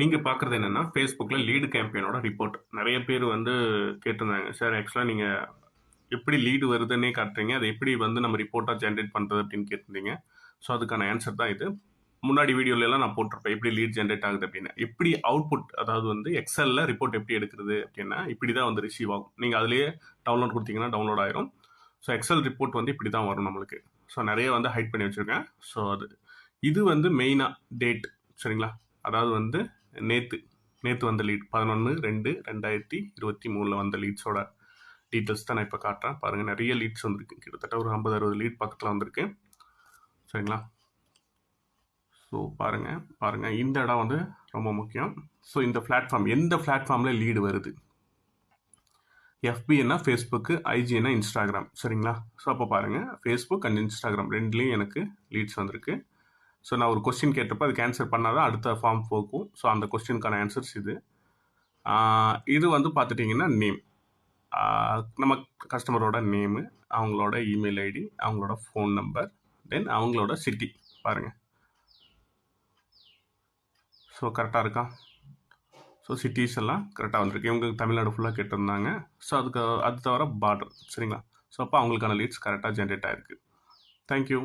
நீங்கள் பார்க்குறது என்னென்னா ஃபேஸ்புக்கில் லீடு கேம்பெயினோட ரிப்போர்ட் நிறைய பேர் வந்து கேட்டிருந்தாங்க சார் ஆக்சுவலாக நீங்கள் எப்படி லீடு வருதுன்னே காட்டுறீங்க. அதை எப்படி வந்து நம்ம ரிப்போர்ட்டாக ஜென்ரேட் பண்ணுறது அப்படின்னு கேட்டிருந்தீங்க. ஸோ அதுக்கான ஆன்சர் தான் இது. முன்னாடி வீடியோலலாம் நான் போட்டிருப்பேன் எப்படி லீட் ஜென்ரேட் ஆகுது அப்படின்னு. எப்படி அவுட்புட் அதாவது வந்து எக்ஸலில் ரிப்போர்ட் எப்படி எடுக்கிறது அப்படின்னா இப்படி தான் வந்து ரிசீவ் ஆகும். நீங்கள் அதுலேயே டவுன்லோட் கொடுத்தீங்கன்னா டவுன்லோட் ஆயிரும். ஸோ எக்ஸல் ரிப்போர்ட் வந்து இப்படி தான் வரும் நம்மளுக்கு. ஸோ நிறைய வந்து ஹைட் பண்ணி வச்சுருக்கேன். ஸோ அது இது வந்து மெயினாக டேட் சரிங்களா? அதாவது வந்து நேற்று நேற்று வந்த லீட் பதினொன்று ரெண்டு ரெண்டாயிரத்தி இருபத்தி மூணில் வந்த லீட்ஸோட டீட்டெயில்ஸ் தான் நான் இப்போ காட்டுறேன். பாருங்கள் நிறைய லீட்ஸ் வந்திருக்கு. கிட்டத்தட்ட ஒரு ஐம்பது அறுபது லீட் பக்கத்தில் வந்திருக்கு. சரிங்களா? ஸோ பாருங்கள் பாருங்கள் இந்த இடம் வந்து ரொம்ப முக்கியம். ஸோ இந்த பிளாட்ஃபார்ம் எந்த பிளாட்ஃபார்மில் லீடு வருது? எஃபின்னா ஃபேஸ்புக்கு ஐஜின்னா இன்ஸ்டாகிராம் சரிங்களா? ஸோ அப்போ பாருங்கள் ஃபேஸ்புக் அண்ட் இன்ஸ்டாகிராம் ரெண்டுலேயும் எனக்கு லீட்ஸ் வந்திருக்கு. ஸோ நான் ஒரு கொஸ்டின் கேட்டப்போ அதுக்கு ஆன்சர் பண்ணால் தான் அடுத்த ஃபார்ம் போகும். ஸோ அந்த கொஸ்டினுக்கான ஆன்சர்ஸ் இது. இது வந்து பார்த்துட்டிங்கன்னா நேம் நம்ம கஸ்டமரோட நேமு அவங்களோட இமெயில் ஐடி அவங்களோட ஃபோன் நம்பர் தென் அவங்களோட சிட்டி பாருங்கள் ஸோ கரெக்டாக இருக்கா? ஸோ சிட்டிஸ் எல்லாம் கரெக்டாக வந்திருக்கு. இவங்க தமிழ்நாடு ஃபுல்லாக கேட்டிருந்தாங்க. ஸோ அதுக்கு அது தவிர பார்டர் சரிங்களா? ஸோ அப்போ அவங்களுக்கான லீட்ஸ் கரெக்டாக ஜென்ரேட் ஆகிருக்கு தேங்க்யூ